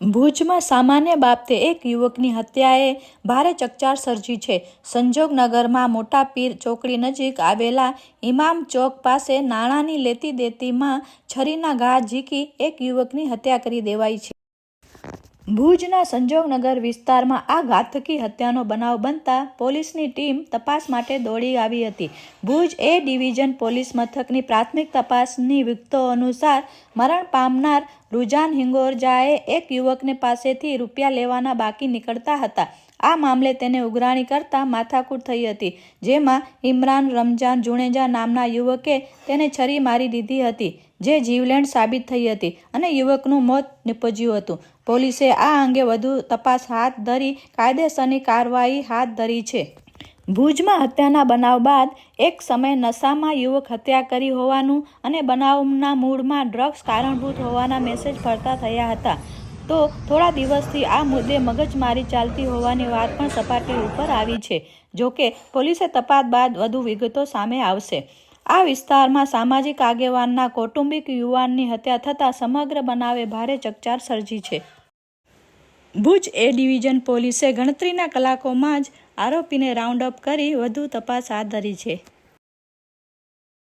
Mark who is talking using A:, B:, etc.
A: ભુજમાં સામાન્ય બાબતે એક યુવકની હત્યાએ ભારે ચકચાર સર્જી છે. સંજોગનગરમાં મોટા પીર ચોકડી નજીક આવેલા ઇમામ ચોક પાસે નાણાંની લેતી દેતીમાં છરીના ઘા ઝીકી એક યુવકની હત્યા કરી દેવાઈ છે. ભુજના સંજોગનગર વિસ્તારમાં આ ઘાતકી હત્યાનો બનાવ બનતા પોલીસની ટીમ તપાસ માટે દોડી આવી હતી. ભુજ એ ડિવિઝન પોલીસ મથકની પ્રાથમિક તપાસની વિગતો અનુસાર મરણ પામનાર રુજાન હિંગોરજાએ એક યુવકને પાસેથી રૂપિયા લેવાના બાકી નીકળતા હતા. આ મામલે તેને ઉઘરાણી કરતા માથાકૂટ થઈ હતી, જેમાં ઇમરાન રમજાન જુણેજા નામના યુવકે તેને છરી મારી દીધી હતી. જે જીવલેણ સાબિત થઈ હતી અને યુવકનું મોત નિપજ્યું હતું. પોલીસે આ અંગે વધુ તપાસ હાથ ધરી કાયદેસરની કાર્યવાહી હાથ ધરી છે. ભુજમાં હત્યાના બનાવ બાદ એક સમયે નશામાં યુવક હત્યા કરી હોવાનું અને બનાવના મૂળમાં ડ્રગ્સ કારણભૂત હોવાના મેસેજ ફરતા થયા હતા. તો થોડા દિવસથી આ મુદ્દે મગજમારી ચાલતી હોવાની વાત પણ સપાટી ઉપર આવી છે, જોકે પોલીસે તપાસ બાદ વધુ વિગતો સામે આવશે. આ વિસ્તારમાં સામાજિક આગેવાનના કૌટુંબિક યુવાનની હત્યા થતાં સમગ્ર બનાવે ભારે ચકચાર સર્જી છે. ભુજ એ ડિવિઝન પોલીસે ગણતરીના કલાકોમાં જ આરોપીને રાઉન્ડ અપ કરી વધુ તપાસ હાથ ધરી છે.